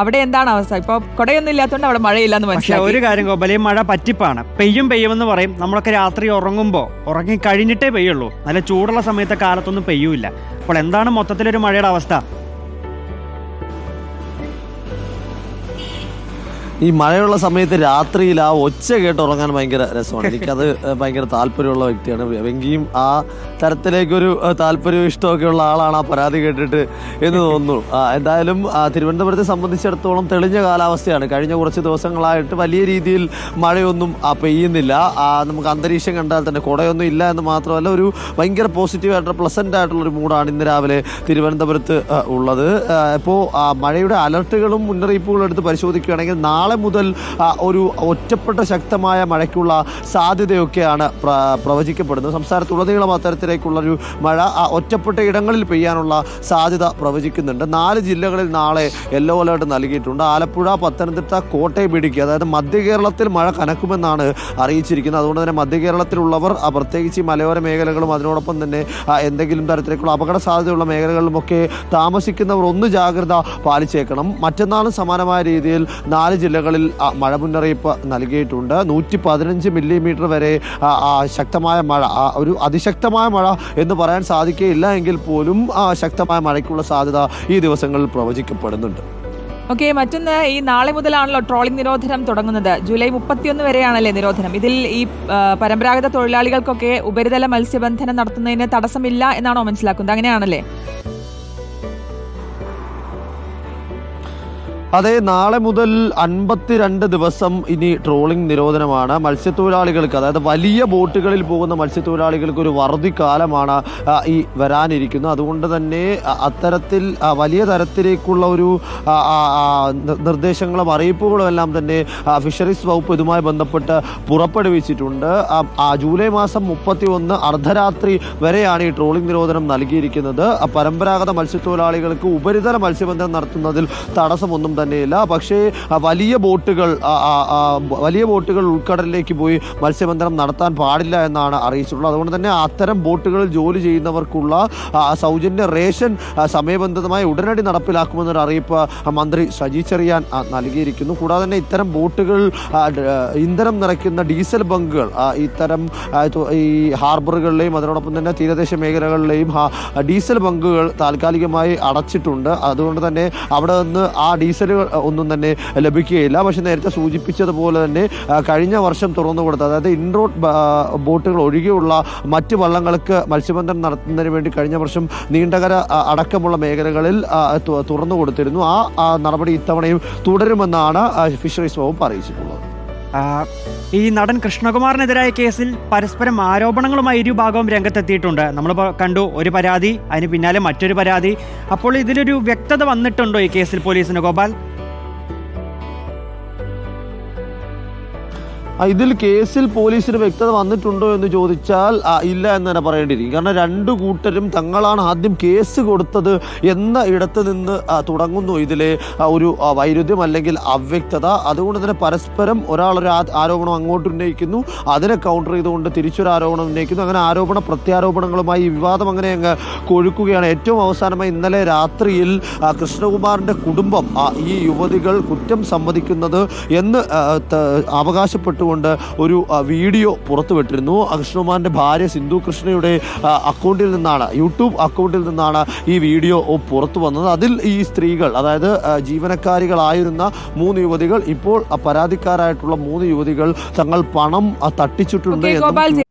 അവിടെ എന്താണ് അവസ്ഥ? ഇപ്പൊ കൊടയൊന്നും ഇല്ലാത്തതുകൊണ്ട് അവിടെ മഴയില്ലെന്ന് പക്ഷെ മനസ്സിലാക്കി. ഒരു കാര്യം ഗോപാലി മഴ പറ്റിപ്പാണ്. പെയ്യും പെയ്യുമെന്ന് പറയും. നമ്മളൊക്കെ രാത്രി ഉറങ്ങുമ്പോൾ ഉറങ്ങി കഴിഞ്ഞിട്ടേ പെയ്യുള്ളൂ. നല്ല ചൂടുള്ള സമയത്തെ കാലത്തൊന്നും പെയ്യൂല അപ്പോൾ എന്താണ് മൊത്തത്തിലൊരു മഴയുടെ അവസ്ഥ? ഈ മഴയുള്ള സമയത്ത് രാത്രിയിൽ ആ ഒച്ച കേട്ട് ഉറങ്ങാൻ ഭയങ്കര രസമാണ്. എനിക്കത് ഭയങ്കര താല്പര്യമുള്ള വ്യക്തിയാണ്. എങ്കിലും ആ തരത്തിലേക്കൊരു താല്പര്യവും ഇഷ്ടമൊക്കെ ഉള്ള ആളാണ് ആ പരാതി കേട്ടിട്ട് എന്ന് തോന്നുന്നു. എന്തായാലും തിരുവനന്തപുരത്തെ സംബന്ധിച്ചിടത്തോളം തെളിഞ്ഞ കാലാവസ്ഥയാണ്. കഴിഞ്ഞ കുറച്ച് ദിവസങ്ങളായിട്ട് വലിയ രീതിയിൽ മഴയൊന്നും പെയ്യുന്നില്ല. നമുക്ക് അന്തരീക്ഷം കണ്ടാൽ തന്നെ കുടയൊന്നും ഇല്ല എന്ന് മാത്രമല്ല ഒരു ഭയങ്കര പോസിറ്റീവ് ആയിട്ടുള്ള പ്ലസന്റ് ആയിട്ടുള്ള ഒരു മൂഡാണ് ഇന്ന് രാവിലെ തിരുവനന്തപുരത്ത് ഉള്ളത്. ഇപ്പോൾ മഴയുടെ അലർട്ടുകളും മുന്നറിയിപ്പുകളും എടുത്ത് പരിശോധിക്കുകയാണെങ്കിൽ നാളെ മുതൽ ഒരു ഒറ്റപ്പെട്ട ശക്തമായ മഴയ്ക്കുള്ള സാധ്യതയൊക്കെയാണ് പ്ര- പ്രവചിക്കപ്പെടുന്നത്. സംസ്ഥാനത്തുടനീളം അത്തരത്തിലേക്കുള്ള ഒരു മഴ ആ, ഒറ്റപ്പെട്ട ഇടങ്ങളിൽ പെയ്യാനുള്ള സാധ്യത പ്രവചിക്കുന്നുണ്ട്. നാല് ജില്ലകളിൽ നാളെ യെല്ലോ അലേർട്ട് നൽകിയിട്ടുണ്ട്. ആലപ്പുഴ പത്തനംതിട്ട കോട്ടയം ഇടുക്കി. അതായത് മധ്യ കേരളത്തിൽ മഴ കനക്കുമെന്നാണ് അറിയിച്ചിരിക്കുന്നത്. അതുകൊണ്ട് തന്നെ മധ്യ കേരളത്തിലുള്ളവർ പ്രത്യേകിച്ച് ഈ മലയോര മേഖലകളും അതിനോടൊപ്പം തന്നെ എന്തെങ്കിലും തരത്തിലേക്കുള്ള അപകട സാധ്യതയുള്ള മേഖലകളിലുമൊക്കെ താമസിക്കുന്നവർ ഒന്ന് ജാഗ്രത പാലിച്ചേക്കണം. മറ്റന്നാളും സമാനമായ രീതിയിൽ നാല് ജില്ലകളിൽ മഴ മുന്നറിയിപ്പ് നൽകിയിട്ടുണ്ട്. നൂറ്റി പതിനഞ്ച് മില്ലിമീറ്റർ വരെ ശക്തമായ മഴ ഒരു അതിശക്തമായ മഴ എന്ന് പറയാൻ സാധിക്കുകയില്ല എങ്കിൽ പോലും ശക്തമായ മഴയ്ക്കുള്ള സാധ്യത ഈ ദിവസങ്ങളിൽ പ്രവചിക്കപ്പെടുന്നുണ്ട്. ഓക്കെ മറ്റൊന്ന് ഈ നാളെ മുതലാണല്ലോ ട്രോളിംഗ് നിരോധനം തുടങ്ങുന്നത്. ജൂലൈ മുപ്പത്തിയൊന്ന് വരെയാണല്ലേ നിരോധനം. ഇതിൽ ഈ പരമ്പരാഗത തൊഴിലാളികൾക്കൊക്കെ ഉപരിതല മത്സ്യബന്ധനം നടത്തുന്നതിന് തടസ്സമില്ല എന്നാണോ മനസ്സിലാക്കുന്നത്? അങ്ങനെയാണല്ലേ? അതെ നാളെ മുതൽ അൻപത്തിരണ്ട് ദിവസം ഇനി ട്രോളിംഗ് നിരോധനമാണ്. മത്സ്യത്തൊഴിലാളികൾക്ക് അതായത് വലിയ ബോട്ടുകളിൽ പോകുന്ന മത്സ്യത്തൊഴിലാളികൾക്ക് ഒരു വറുതിക്കാലമാണ് കാലമാണ് ഈ വരാനിരിക്കുന്നത്. അതുകൊണ്ട് തന്നെ അത്തരത്തിൽ വലിയ തരത്തിലേക്കുള്ള ഒരു നിർദ്ദേശങ്ങളും അറിയിപ്പുകളും എല്ലാം തന്നെ ഫിഷറീസ് വകുപ്പ് ഇതുമായി ബന്ധപ്പെട്ട് പുറപ്പെടുവിച്ചിട്ടുണ്ട്. ജൂലൈ മാസം മുപ്പത്തി ഒന്ന് അർദ്ധരാത്രി വരെയാണ് ഈ ട്രോളിംഗ് നിരോധനം നൽകിയിരിക്കുന്നത്. പരമ്പരാഗത മത്സ്യത്തൊഴിലാളികൾക്ക് ഉപരിതല മത്സ്യബന്ധനം നടത്തുന്നതിൽ തടസ്സമൊന്നും തന്നെയില്ല. പക്ഷേ വലിയ ബോട്ടുകൾ വലിയ ബോട്ടുകൾ ഉൾക്കടലിലേക്ക് പോയി മത്സ്യബന്ധനം നടത്താൻ പാടില്ല എന്നാണ് അറിയിച്ചിട്ടുള്ളത്. അതുകൊണ്ട് തന്നെ അത്തരം ബോട്ടുകളിൽ ജോലി ചെയ്യുന്നവർക്കുള്ള സൗജന്യ റേഷൻ സമയബന്ധിതമായി ഉടനടി നടപ്പിലാക്കുമെന്നൊരു അറിയിപ്പ് മന്ത്രി സജി ചെറിയാൻ നൽകിയിരിക്കുന്നു. കൂടാതെ തന്നെ ഇത്തരം ബോട്ടുകൾ ഇന്ധനം നിറയ്ക്കുന്ന ഡീസൽ ബങ്കുകൾ ഇത്തരം ഈ ഹാർബറുകളിലെയും അതിനോടൊപ്പം തന്നെ തീരദേശ മേഖലകളിലെയും ഡീസൽ ബങ്കുകൾ താൽക്കാലികമായി അടച്ചിട്ടുണ്ട്. അതുകൊണ്ട് തന്നെ അവിടെ നിന്ന് ആ ഡീസലുകൾ ഒന്നും തന്നെ ലഭിക്കുകയില്ല. പക്ഷേ നേരത്തെ സൂചിപ്പിച്ചതുപോലെ തന്നെ കഴിഞ്ഞ വർഷം തുറന്നു കൊടുത്ത അതായത് ഇൻറോഡ് ബോട്ടുകൾ ഒഴികെയുള്ള മറ്റ് വള്ളങ്ങൾക്ക് മത്സ്യബന്ധനം നടത്തുന്നതിന് വേണ്ടി കഴിഞ്ഞ വർഷം നീണ്ടകര അടക്കമുള്ള മേഖലകളിൽ തുറന്നു കൊടുത്തിരുന്നു. ആ നടപടി ഇത്തവണയും തുടരുമെന്നാണ് ഫിഷറീസ് വകുപ്പ് അറിയിച്ചിട്ടുള്ളത്. ഈ നടൻ കൃഷ്ണകുമാറിനെതിരായ കേസിൽ പരസ്പരം ആരോപണങ്ങളുമായി ഇരുഭാഗവും രംഗത്തെത്തിയിട്ടുണ്ട്. നമ്മൾ കണ്ടു ഒരു പരാതി അതിന് പിന്നാലെ മറ്റൊരു പരാതി. അപ്പോൾ ഇതിലൊരു വ്യക്തത വന്നിട്ടുണ്ടോ ഈ കേസിൽ പോലീസിന് ഗോപാൽ? ഇതിൽ കേസിൽ പോലീസിന് വ്യക്തത വന്നിട്ടുണ്ടോ എന്ന് ചോദിച്ചാൽ ഇല്ല എന്ന് തന്നെ പറയേണ്ടിയിരിക്കും. കാരണം രണ്ട് കൂട്ടരും തങ്ങളാണ് ആദ്യം കേസ് കൊടുത്തത് എന്ന ഇടത്ത് നിന്ന് തുടങ്ങുന്നു ഇതിലെ ഒരു വൈരുദ്ധ്യം അല്ലെങ്കിൽ അവ്യക്തത. അതുകൊണ്ട് തന്നെ പരസ്പരം ഒരാളൊരു ആരോപണം അങ്ങോട്ട് ഉന്നയിക്കുന്നു അതിനെ കൗണ്ടർ ചെയ്തുകൊണ്ട് തിരിച്ചൊരു ആരോപണം ഉന്നയിക്കുന്നു. അങ്ങനെ ആരോപണ പ്രത്യാരോപണങ്ങളുമായി വിവാദം അങ്ങനെ അങ്ങ് കൊഴുക്കുകയാണ്. ഏറ്റവും അവസാനമായി ഇന്നലെ രാത്രിയിൽ കൃഷ്ണകുമാറിന്റെ കുടുംബം ഈ യുവതികൾ കുറ്റം സമ്മതിക്കുന്നത് എന്ന് ആ, അവകാശപ്പെട്ടുകൊണ്ട് ഒരു വീഡിയോ പുറത്തുവിട്ടിരുന്നു. കൃഷ്ണകുമാറിന്റെ ഭാര്യ സിന്ധു കൃഷ്ണയുടെ അക്കൗണ്ടിൽ നിന്നാണ് യൂട്യൂബ് അക്കൗണ്ടിൽ നിന്നാണ് ഈ വീഡിയോ പുറത്തു വന്നത്. അതിൽ ഈ സ്ത്രീകൾ അതായത് ജീവനക്കാരികളായിരുന്ന മൂന്ന് യുവതികൾ ഇപ്പോൾ പരാതിക്കാരായിട്ടുള്ള മൂന്ന് യുവതികൾ തങ്ങൾ പണം തട്ടിച്ചിട്ടുണ്ട് എന്ന്